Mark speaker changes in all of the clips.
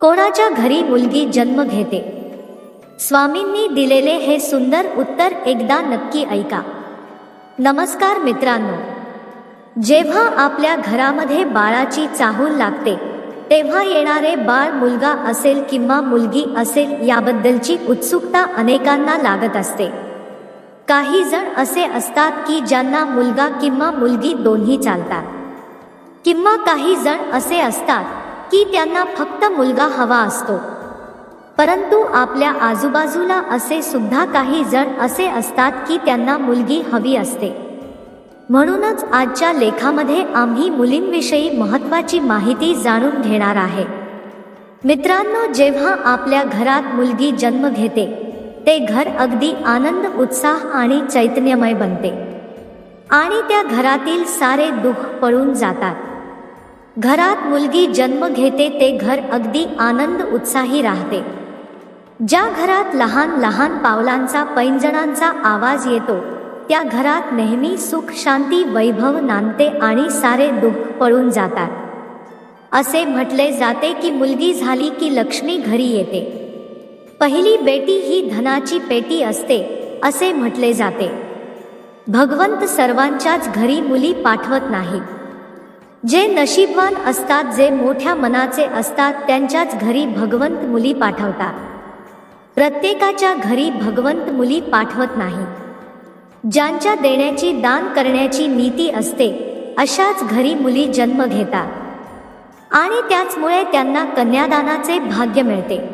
Speaker 1: कोणाच्या घरी मुलगी जन्म घेते? स्वामींनी दिलेले हे सुंदर उत्तर एकदा नक्की ऐका. नमस्कार मित्रांनो. जेव्हा आपल्या घरामध्ये बाळाची चाहूल लागते तेव्हा येणारे बाळ मुलगा असेल किंवा मुलगी असेल याबद्दलची उत्सुकता अनेकांना लागत असते. काही जण असे असतात की ज्यांना मुलगा किंवा मुलगी दोन्ही चालतात. किंवा काही जण असे असतात की त्यांना फक्त मुलगा हवा असतो. परंतु आपल्या आजूबाजूला असे सुद्धा काही जण असे असतात की त्यांना मुलगी हवी असते. म्हणूनच आजच्या लेखामध्ये आम्ही मुलींविषयी महत्त्वाची माहिती जाणून घेणार आहे. मित्रांनो जेव्हा आपल्या घरात मुलगी जन्म घेते ते घर अगदी आनंद उत्साह आणि चैतन्यमय बनते. आणि त्या घरातील सारे दुःख पळून जातात. घरात मुलगी जन्म घेते ते घर अगदी आनंद उत्साही राहते. ज्या घरात लहान लहान पावलांचा पैंजणांचा आवाज येतो त्या घरात नेहमी सुख शांती वैभव नांदते आणि सारे दुःख पळून जातात. असे म्हटले जाते की मुलगी झाली की लक्ष्मी घरी येते. पहिली बेटी ही धनाची पेटी असते असे म्हटले जाते. भगवंत सर्वांच्याच घरी मुली पाठवत नाही. जे नशीबवान असतात जे मोठ्या मनाचे असतात त्यांच्याच घरी भगवंत मुली पाठवतात. प्रत्येकाच्या घरी भगवंत मुली पाठवत नाही. ज्यांच्या देण्याची दान करण्याची नीती असते अशाच घरी मुली जन्म घेतात. आणि त्याचमुळे त्यांना कन्यादानाचे भाग्य मिळते.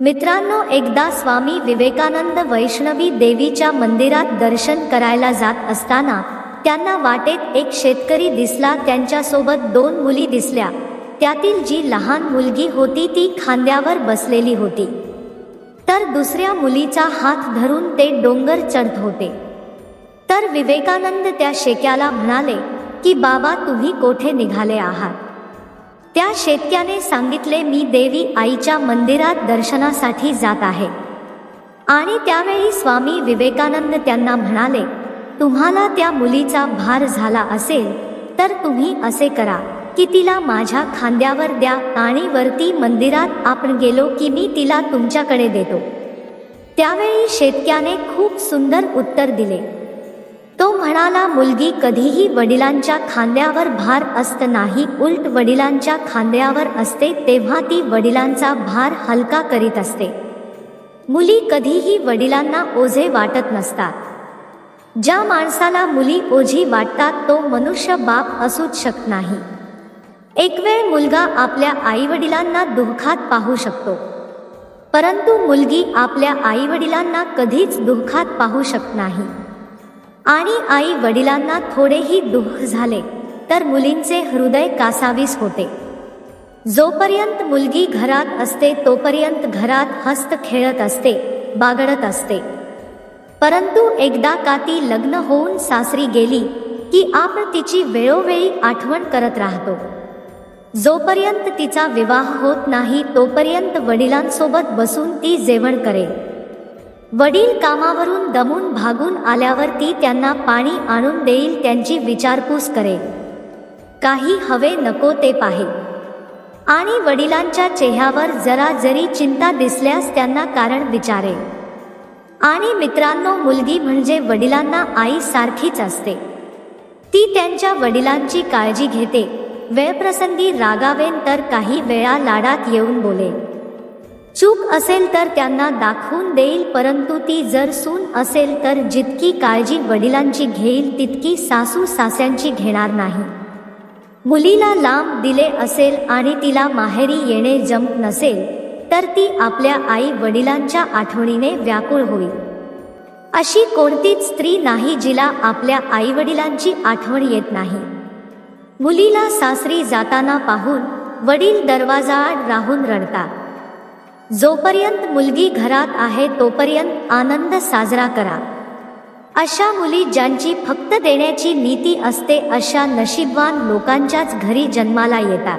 Speaker 1: मित्रांनो एकदा स्वामी विवेकानंद वैष्णवी देवीच्या मंदिरात दर्शन करायला जात असताना त्यांना वाटेत एक शेतकरी दिसला त्यांच्यासोबत दोन मुली दिसल्या. त्यातील जी लहान मुलगी होती ती खांद्यावर बसलेली होती. तर दुसऱ्या मुलीचा हात धरून ते डोंगर चढत होते. तर विवेकानंद त्या शेक्याला म्हणाले की बाबा तुम्ही कोठे निघाले आहात? त्या शेतक्याने सांगितले मी देवी आईच्या मंदिरात दर्शनासाठी जात आहे. आणि त्यावेळी स्वामी विवेकानंद त्यांना म्हणाले तुम्हाला त्या मुलीचा भार झाला असेल तर तुम्ही असे करा की तिला माझ्या खांद्यावर द्या आणि वरती मंदिरात आपण गेलो की मी तिला तुमच्याकडे देतो. त्यावेळी शेतक्याने खूप सुंदर उत्तर दिले. तो म्हणाला मुलगी कधीही वडिलांच्या खांद्यावर भार असत नाही उलट वडिलांच्या खांद्यावर असते तेव्हा ती वडिलांचा भार हलका करीत असते. मुली कधीही वडिलांना ओझे वाटत नसतात. ज्या माणसाला मुली ओझी वाटतात तो मनुष्य बाप असूच शकत नाही. एक वेळ मुलगा आपल्या आईवडिलांना दुःखात पाहू शकतो. परंतु मुलगी आपल्या आईवडिलांना कधीच दुःखात पाहू शकत नाही. आणि आई वडिलांना थोडेही दुःख झाले तर मुलींचे हृदय कासावीस होते. जोपर्यंत मुलगी घरात असते तोपर्यंत घरात हस्त खेळत असते बागडत असते. परंतु एकदा का ती लग्न होऊन सासरी गेली की आपण तिची वेळोवेळी आठवण करत राहतो. जोपर्यंत तिचा विवाह होत नाही तोपर्यंत वडिलांसोबत बसून ती जेवण करे वडील कामावरून दमून भागून आल्यावर ती त्यांना पाणी आणून देईल त्यांची विचारपूस करे काही हवे नको ते पाहे. आणि वडिलांच्या चेहऱ्यावर जरा जरी चिंता दिसल्यास त्यांना कारण विचारेल. आणि मित्रांनो मुलगी म्हणजे वडिलांना आई सारखीच असते. ती त्यांच्या वडिलांची काळजी घेते. वेळप्रसंगी रागावेन तर काही वेळा लाडात येऊन बोले. चूक असेल तर त्यांना दाखवून देईल परंतु ती जर सून असेल तर जितकी काळजी वडिलांची घेईल तितकी सासू सास्यांची घेणार नाही. मुलीला लांब दिले असेल आणि तिला माहेरी येणे जमत नसेल तर ती आपल्या आई वडिलांच्या आठवणीने व्याकुळ होईल. अशी कोणतीच स्त्री नाही जिला आपल्या आईवडिलांची आठवण येत नाही. मुलीला सासरी जाताना पाहून वडील दरवाजाआड राहून रडतात. जोपर्यंत मुलगी घरात आहे तोपर्यंत आनंद साजरा करा. अशा मुली ज्यांची फक्त देण्याची नीती असते अशा नशीबवान लोकांच्याच घरी जन्माला येतात.